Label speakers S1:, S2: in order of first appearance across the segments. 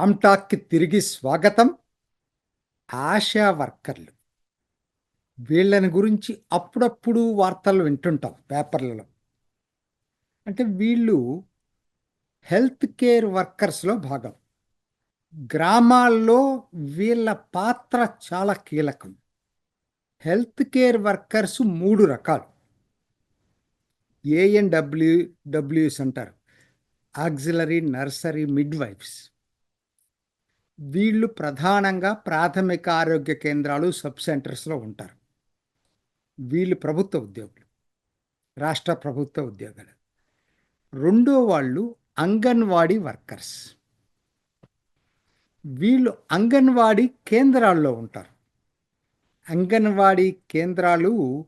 S1: రామ్టాక్కి తిరిగి స్వాగతం ఆశా వర్కర్లు. వీళ్ళని గురించి అప్పుడప్పుడు వార్తలు వింటుంటాం పేపర్లలో. అంటే వీళ్ళు హెల్త్ కేర్ వర్కర్స్లో భాగం. గ్రామాల్లో వీళ్ళ పాత్ర చాలా కీలకం. హెల్త్ కేర్ వర్కర్స్ మూడు రకాలు. ఏఎన్డబ్ల్యూ డబ్ల్యూస్ అంటారు. ఆక్సిలరీ నర్సరీ మిడ్వైఫ్స్ వీళ్ళు ప్రధానంగా ప్రాథమిక ఆరోగ్య కేంద్రాలు సబ్ సెంటర్స్లో ఉంటారు. వీళ్ళు ప్రభుత్వ ఉద్యోగులు రాష్ట్ర ప్రభుత్వ ఉద్యోగులు. రెండో వాళ్ళు అంగన్వాడీ వర్కర్స్. వీళ్ళు అంగన్వాడీ కేంద్రాల్లో ఉంటారు. అంగన్వాడీ కేంద్రాలు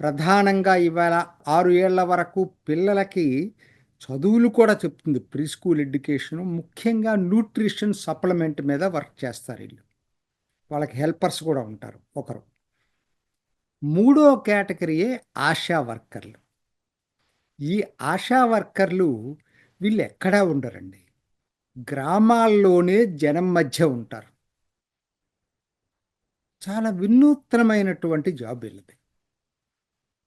S1: ప్రధానంగా ఇవాళ ఆరు ఏళ్ళ వరకు పిల్లలకి చదువులు కూడా చెప్తుంది. ప్రీ స్కూల్ ఎడ్యుకేషన్ ముఖ్యంగా న్యూట్రిషన్ సప్లిమెంట్ మీద వర్క్ చేస్తారు వీళ్ళు. వాళ్ళకి హెల్పర్స్ కూడా ఉంటారు ఒకరు. మూడో కేటగిరీయే ఆశా వర్కర్లు. ఈ ఆశా వర్కర్లు వీళ్ళు ఎక్కడా ఉండరండి. గ్రామాల్లోనే జనం మధ్య ఉంటారు. చాలా వినూత్నమైనటువంటి జాబ్ వీళ్ళది.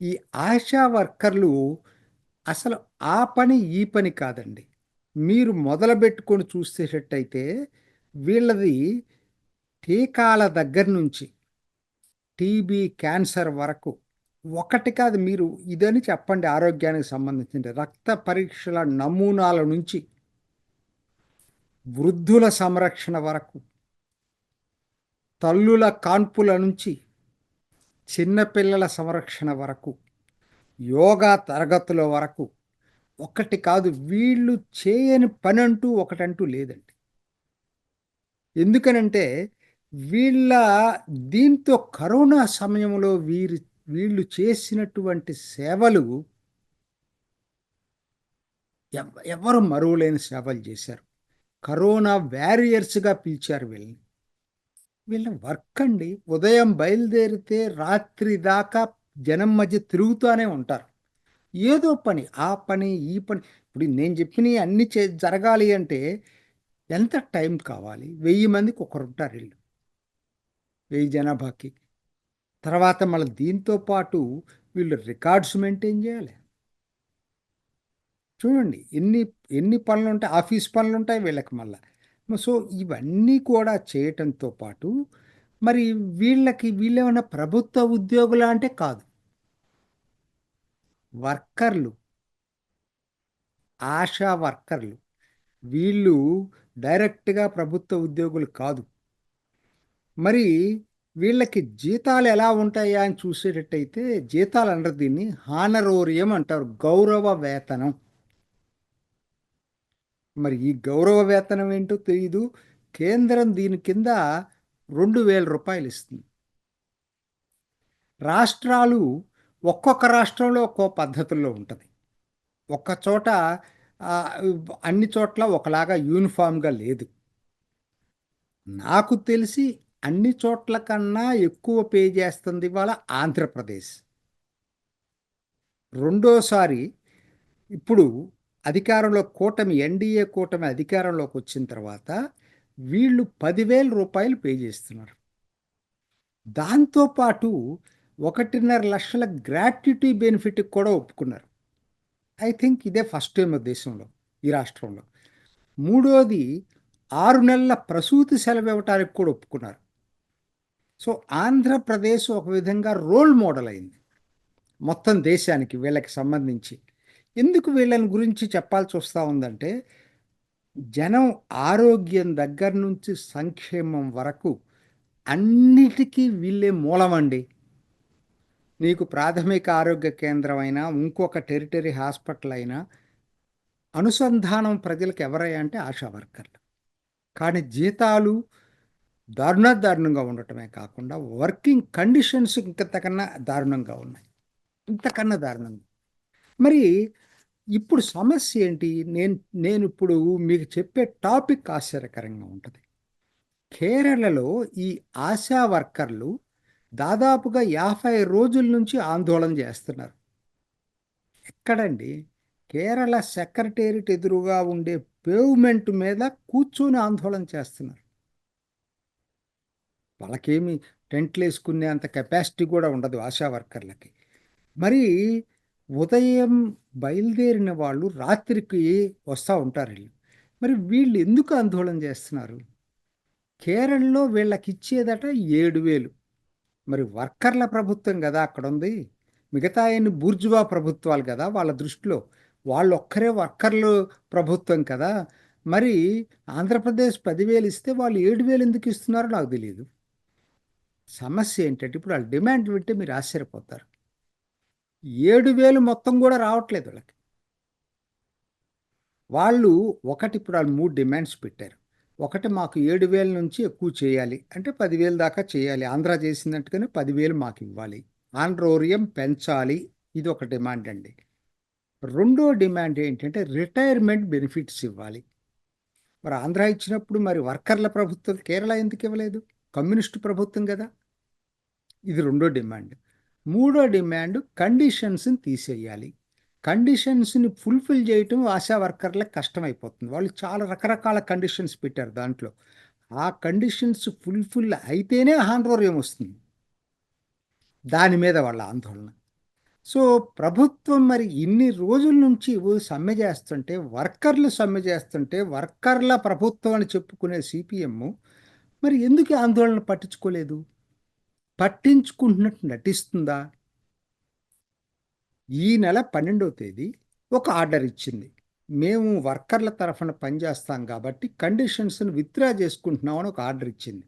S1: ఈ ఆశా వర్కర్లు అసలు ఆ పని ఈ పని కాదండి. మీరు మొదలుపెట్టుకొని చూసేటట్టయితే వీళ్ళది టీకాల దగ్గర నుంచి టీబీ క్యాన్సర్ వరకు ఒకటి కాదు మీరు ఇదని చెప్పండి ఆరోగ్యానికి సంబంధించిన రక్త పరీక్షల నమూనాల నుంచి వృద్ధుల సంరక్షణ వరకు తల్లుల కాన్పుల నుంచి చిన్నపిల్లల సంరక్షణ వరకు యోగా తరగతుల వరకు ఒకటి కాదు వీళ్ళు చేయని పని అంటూ ఒకటంటూ లేదండి. ఎందుకనంటే వీళ్ళ దీంతో కరోనా సమయంలో వీరి వీళ్ళు చేసినటువంటి సేవలు ఎవరు మరువలేని సేవలు చేశారు. కరోనా వ్యారియర్స్గా పిలిచారు వీళ్ళని. వీళ్ళ వర్క్ అండి. ఉదయం బయలుదేరితే రాత్రి దాకా జనం మధ్య తిరుగుతూనే ఉంటారు. ఏదో పని ఆ పని ఈ పని. ఇప్పుడు నేను చెప్పినవి అన్ని చే జరగాలి అంటే ఎంత టైం కావాలి? వెయ్యి మందికి ఒకరు ఉంటారు వీళ్ళు. వెయ్యి జనాభాకి. తర్వాత మళ్ళీ దీంతో పాటు వీళ్ళు రికార్డ్స్ మెయింటైన్ చేయాలి. చూడండి ఎన్ని ఎన్ని పనులు ఉంటాయి ఆఫీస్ పనులు ఉంటాయి వీళ్ళకి మళ్ళీ. సో ఇవన్నీ కూడా చేయటంతో పాటు మరి వీళ్ళకి వీళ్ళేమైనా ప్రభుత్వ ఉద్యోగుల అంటే కాదు. వర్కర్లు. ఆశా వర్కర్లు. వీళ్ళు డైరెక్ట్గా ప్రభుత్వ ఉద్యోగులు కాదు. మరి వీళ్ళకి జీతాలు ఎలా ఉంటాయా అని చూసేటట్టయితే జీతాలు అంటారు దీన్ని. హానరోరియం అంటారు. గౌరవ వేతనం. మరి ఈ గౌరవ వేతనం ఏంటో తెలియదు కేంద్రం దీని కింద రెండు వేల రూపాయలు ఇస్తుంది. రాష్ట్రాలు ఒక్కొక్క రాష్ట్రంలో ఒక్కో పద్ధతుల్లో ఉంటుంది. ఒక్క చోట అన్ని చోట్ల ఒకలాగా యూనిఫామ్గా లేదు. నాకు తెలిసి అన్ని చోట్ల కన్నా ఎక్కువ పే చేస్తుంది ఇవాళ ఆంధ్రప్రదేశ్. రెండోసారి ఇప్పుడు అధికారంలో కూటమి ఎన్డీఏ కూటమి అధికారంలోకి వచ్చిన తర్వాత వీళ్ళు పదివేల రూపాయలు పే చేస్తున్నారు. దాంతోపాటు ఒకటిన్నర లక్షల గ్రాట్యుటీ బెనిఫిట్ కూడా ఒప్పుకున్నారు. ఐ థింక్ ఇదే ఫస్ట్ టైం దేశంలో ఈ రాష్ట్రంలో. మూడోది ఆరు నెలల ప్రసూతి సెలవు ఇవ్వటానికి కూడా ఒప్పుకున్నారు. సో ఆంధ్రప్రదేశ్ ఒక విధంగా రోల్ మోడల్ అయింది. మొత్తం దేశానికి వీళ్ళకి సంబంధించి. ఎందుకు వీళ్ళని గురించి చెప్పాల్సి వస్తూ ఉందంటే జనం ఆరోగ్యం దగ్గర నుంచి సంక్షేమం వరకు అన్నిటికీ వీళ్ళే మూలమండి. నీకు ప్రాథమిక ఆరోగ్య కేంద్రం అయినా ఇంకొక టెరిటరీ హాస్పిటల్ అయినా అనుసంధానం ప్రజలకు ఎవరయ్యా అంటే ఆశా వర్కర్లు. కానీ జీతాలు దారుణ దారుణంగా ఉండటమే కాకుండా వర్కింగ్ కండిషన్స్ ఇంతకన్నా దారుణంగా ఉన్నాయి. ఇంతకన్నా దారుణంగా. మరి ఇప్పుడు సమస్య ఏంటి? నేను నేను ఇప్పుడు మీకు చెప్పే టాపిక్ ఆశ్చర్యకరంగా ఉంటుంది. కేరళలో ఈ ఆశా వర్కర్లు దాదాపుగా యాభై రోజుల నుంచి ఆందోళన చేస్తున్నారు. ఎక్కడండి? కేరళ సెక్రటేరియట్ ఎదురుగా ఉండే పేవ్మెంట్ మీద కూర్చొని ఆందోళన చేస్తున్నారు. వాళ్ళకేమి టెంట్లు వేసుకునే అంత కెపాసిటీ కూడా ఉండదు ఆశా వర్కర్లకి. మరి ఉదయం బయలుదేరిన వాళ్ళు రాత్రికి వస్తూ ఉంటారు వీళ్ళు. మరి వీళ్ళు ఎందుకు ఆందోళన చేస్తున్నారు? కేరళలో వీళ్ళకి ఇచ్చేదట ఏడు వేలు. మరి వర్కర్ల ప్రభుత్వం కదా అక్కడ ఉంది మిగతా ఆయన బూర్జువా ప్రభుత్వాలు కదా వాళ్ళ దృష్టిలో. వాళ్ళు ఒక్కరే వర్కర్లు ప్రభుత్వం కదా. మరి ఆంధ్రప్రదేశ్ పదివేలు ఇస్తే వాళ్ళు ఏడు వేలు ఎందుకు ఇస్తున్నారో నాకు తెలియదు సమస్య ఏంటంటే ఇప్పుడు వాళ్ళ డిమాండ్ వింటే మీరు ఆశ్చర్యపోతారు. ఏడు వేలు మొత్తం కూడా రావట్లేదు వాళ్ళకి. వాళ్ళు ఒకటి ఇప్పుడు వాళ్ళు మూడు డిమాండ్స్ పెట్టారు. ఒకటి మాకు ఏడు వేల నుంచి ఎక్కువ చేయాలి. అంటే పదివేలు దాకా చేయాలి. ఆంధ్ర చేసినట్టుగానే పదివేలు మాకు ఇవ్వాలి. ఆండ్రోరియం పెంచాలి. ఇది ఒక డిమాండ్ అండి. రెండో డిమాండ్ ఏంటంటే రిటైర్మెంట్ బెనిఫిట్స్ ఇవ్వాలి. మరి ఆంధ్ర ఇచ్చినప్పుడు మరి వర్కర్ల ప్రభుత్వం కేరళ ఎందుకు ఇవ్వలేదు? కమ్యూనిస్ట్ ప్రభుత్వం కదా. ఇది రెండో డిమాండ్. మూడో డిమాండ్ కండిషన్స్ని తీసేయాలి. కండిషన్స్ని ఫుల్ఫిల్ చేయటం ఆశా వర్కర్లకు కష్టమైపోతుంది. వాళ్ళు చాలా రకరకాల కండిషన్స్ పెట్టారు దాంట్లో. ఆ కండిషన్స్ ఫుల్ఫిల్ అయితేనే హాండ్రోరియం వస్తుంది. దాని మీద వాళ్ళ ఆందోళన. సో ప్రభుత్వం మరి ఇన్ని రోజుల నుంచి సమ్మె చేస్తుంటే వర్కర్లు సమ్మె చేస్తుంటే వర్కర్ల ప్రభుత్వం అని చెప్పుకునే సిపిఎం మరి ఎందుకు ఆందోళన పట్టించుకోలేదు? పట్టించుకుంటున్నట్టు నటిస్తుందా? ఈ నెల పన్నెండవ తేదీ ఒక ఆర్డర్ ఇచ్చింది. మేము వర్కర్ల తరఫున పనిచేస్తాం కాబట్టి కండిషన్స్ని విత్డ్రా చేసుకుంటున్నామని ఒక ఆర్డర్ ఇచ్చింది.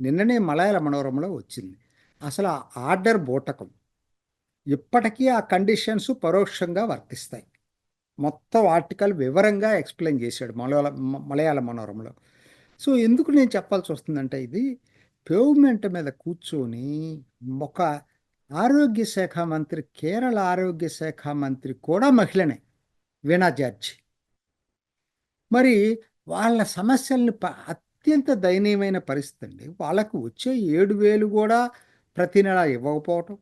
S1: నిన్ననే మలయాళ మనోరంలో వచ్చింది. అసలు ఆ ఆర్డర్ బూటకం. ఇప్పటికీ ఆ కండిషన్స్ పరోక్షంగా వర్తిస్తాయి. మొత్తం ఆర్టికల్ వివరంగా ఎక్స్ప్లెయిన్ చేశాడు మలయాళ మలయాళ మనోరంలో సో ఎందుకు నేను చెప్పాల్సి వస్తుందంటే ఇది పేవ్మెంట్ మీద కూర్చొని ఒక ఆరోగ్య శాఖ మంత్రి కేరళ ఆరోగ్య శాఖ మంత్రి కూడా మహిళనే వీణా జార్జి. మరి వాళ్ళ సమస్యల్ని అత్యంత దయనీయమైన పరిస్థితి అండి. వాళ్ళకు వచ్చే ఏడు వేలు కూడా ప్రతి నెల ఇవ్వకపోవటం.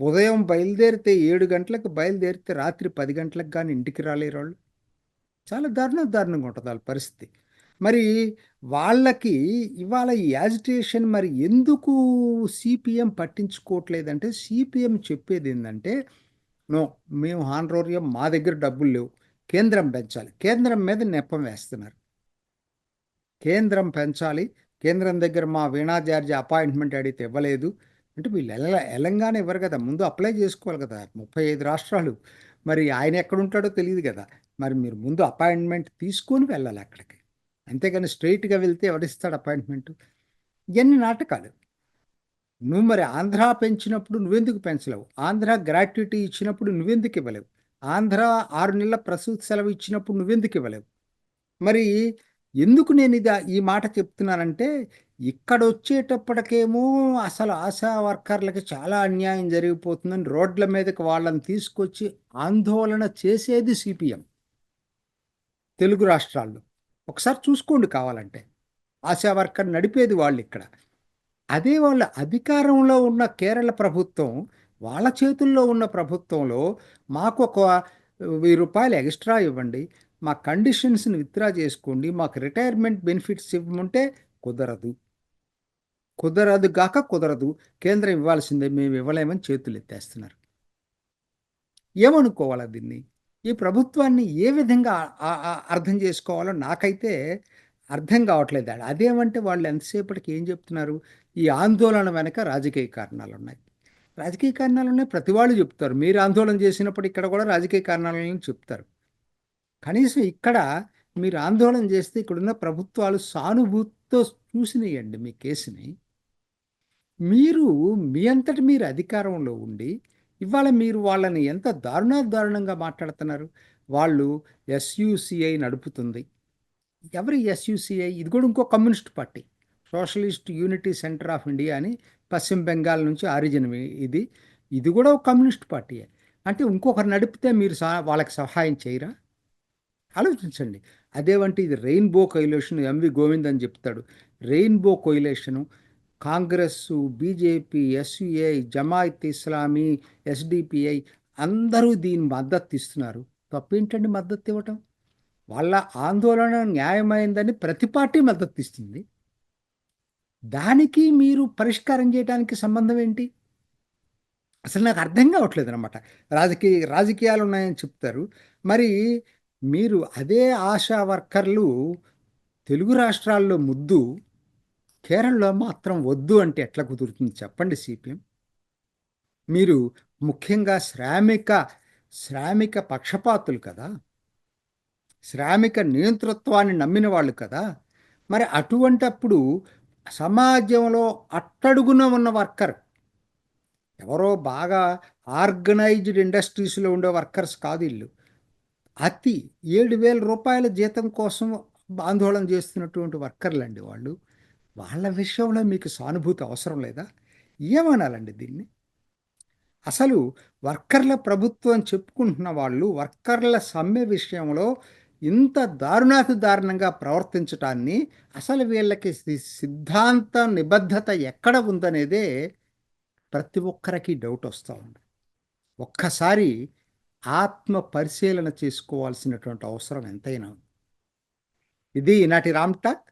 S1: ఉదయం బయలుదేరితే ఏడు గంటలకు బయలుదేరితే రాత్రి పది గంటలకు కానీ ఇంటికి రాలేరు వాళ్ళు. చాలా దారుణ దారుణంగా ఉంటుంది వాళ్ళ పరిస్థితి. మరి వాళ్ళకి ఇవాళ ఈ యాజిటేషన్ మరి ఎందుకు సిపిఎం పట్టించుకోవట్లేదంటే సిపిఎం చెప్పేది ఏంటంటే నో మేము హాన్రోరియం మా దగ్గర డబ్బులు లేవు. కేంద్రం పెంచాలి. కేంద్రం మీద నెప్పం వేస్తున్నారు. కేంద్రం పెంచాలి. కేంద్రం దగ్గర మా వీణా జార్జి అపాయింట్మెంట్ అడిగితే ఇవ్వలేదు. అంటే వీళ్ళు ఎల ఇవ్వరు కదా. ముందు అప్లై చేసుకోవాలి కదా. ముప్పై ఐదు రాష్ట్రాలు. మరి ఆయన ఎక్కడుంటాడో తెలియదు కదా. మరి మీరు ముందు అపాయింట్మెంట్ తీసుకొని వెళ్ళాలి అక్కడికి. అంతేగాని స్ట్రైట్గా వెళ్తే ఎవరిస్తాడు అపాయింట్మెంట్? ఇవన్నీ నాటకాలు. నువ్వు మరి ఆంధ్ర పెంచినప్పుడు నువ్వెందుకు పెంచలేవు ఆంధ్ర గ్రాట్యుటీ ఇచ్చినప్పుడు నువ్వెందుకు ఇవ్వలేవు? ఆంధ్ర ఆరు నెలల ప్రసూతి సెలవు ఇచ్చినప్పుడు నువ్వెందుకు ఇవ్వలేవు? మరి ఎందుకు నేను ఇది ఈ మాట చెప్తున్నానంటే ఇక్కడ వచ్చేటప్పటికేమో అసలు ఆశా వర్కర్లకి చాలా అన్యాయం జరిగిపోతుందని రోడ్ల మీదకి వాళ్ళని తీసుకొచ్చి ఆందోళన చేసేది సిపిఎం. తెలుగు రాష్ట్రాల్లో. ఒకసారి చూసుకోండి కావాలంటే. ఆశా వర్కర్ నడిపేది వాళ్ళు ఇక్కడ. అదే వాళ్ళ అధికారంలో ఉన్న కేరళ ప్రభుత్వం వాళ్ళ చేతుల్లో ఉన్న ప్రభుత్వంలో మాకు ఒక వెయ్యి రూపాయలు ఎక్స్ట్రా ఇవ్వండి. మా కండిషన్స్ని విత్డ్రా చేసుకోండి. మాకు రిటైర్మెంట్ బెనిఫిట్స్ ఇవ్వమంటే కుదరదు. కుదరదు గాక కుదరదు. కేంద్రం ఇవ్వాల్సిందే మేము ఇవ్వలేమని చేతులు ఎత్తేస్తున్నారు ఏమనుకోవాలా దీన్ని? ఈ ప్రభుత్వాన్ని ఏ విధంగా అర్థం చేసుకోవాలో నాకైతే అర్థం కావట్లేదు అదేమంటే వాళ్ళు ఎంతసేపటికి ఏం చెప్తున్నారు? ఈ ఆందోళన వెనక రాజకీయ కారణాలు ఉన్నాయి. రాజకీయ కారణాలు ఉన్నాయి ప్రతి వాళ్ళు చెప్తారు. మీరు ఆందోళన చేసినప్పుడు ఇక్కడ కూడా రాజకీయ కారణాలను చెప్తారు. కనీసం ఇక్కడ మీరు ఆందోళన చేస్తే ఇక్కడున్న ప్రభుత్వాలు సానుభూతితో చూసినాయండి మీ కేసుని. మీరు మీ అంతటి మీరు అధికారంలో ఉండి ఇవాళ మీరు వాళ్ళని ఎంత దారుణాదారుణంగా మాట్లాడుతున్నారు? వాళ్ళు ఎస్యుసిఐ నడుపుతుంది. ఎవరి ఎస్యుసిఐ ఇది కూడా ఇంకో communist party. Socialist unity centre of India అని పశ్చిమ బెంగాల్ నుంచి ఆరిజిన్ ఇది. ఇది కూడా ఒక కమ్యూనిస్ట్ పార్టీయే అంటే ఇంకొకరు నడిపితే మీరు సహా వాళ్ళకి సహాయం చేయరా? ఆలోచించండి. అదేవంటే ఇది రెయిన్బో కొయిలేషన్ ఎంవి గోవింద్ అని చెప్తాడు. Rainbow coalition Congress BJP ఎస్యుఐ Jamaat Islami SDPI అందరూ దీని మద్దతు ఇస్తున్నారు తప్పేంటండి మద్దతు ఇవ్వటం వాళ్ళ ఆందోళన న్యాయమైందని ప్రతి పార్టీ మద్దతు ఇస్తుంది దానికి మీరు పరిష్కారం చేయడానికి సంబంధం ఏంటి? అసలు నాకు అర్థం కావట్లేదు అనమాట రాజకీయ రాజకీయాలు ఉన్నాయని చెప్తారు. మరి మీరు అదే ఆశా వర్కర్లు తెలుగు రాష్ట్రాల్లో ముద్దు కేరళలో మాత్రం వద్దు అంటే ఎట్లా కుదురుతుంది చెప్పండి సిపిఎం. మీరు ముఖ్యంగా శ్రామిక శ్రామిక పక్షపాతులు కదా. శ్రామిక నియంతృత్వాన్ని నమ్మిన వాళ్ళు కదా. మరి అటువంటప్పుడు సమాజంలో అట్టడుగున ఉన్న వర్కర్ ఎవరో బాగా ఆర్గనైజ్డ్ ఇండస్ట్రీస్లో ఉండే వర్కర్స్ కాదు ఇల్లు అతి ఏడు వేల రూపాయల జీతం కోసం ఆందోళన చేస్తున్నటువంటి వర్కర్లు అండి వాళ్ళు. వాళ్ళ విషయంలో మీకు సానుభూతి అవసరం లేదా? ఏమనాలండి దీన్ని? అసలు వర్కర్ల ప్రభుత్వం చెప్పుకుంటున్న వాళ్ళు వర్కర్ల సమ్మె విషయంలో ఇంత దారుణాతి దారుణంగా ప్రవర్తించటాన్ని అసలు వీళ్ళకి సిద్ధాంత నిబద్ధత ఎక్కడ ఉందనేదే ప్రతి ఒక్కరికి డౌట్ వస్తూ ఉంది. ఒక్కసారి ఆత్మ పరిశీలన చేసుకోవాల్సినటువంటి అవసరం ఎంతైనా ఇది ఈనాటి రామ్ టాక్.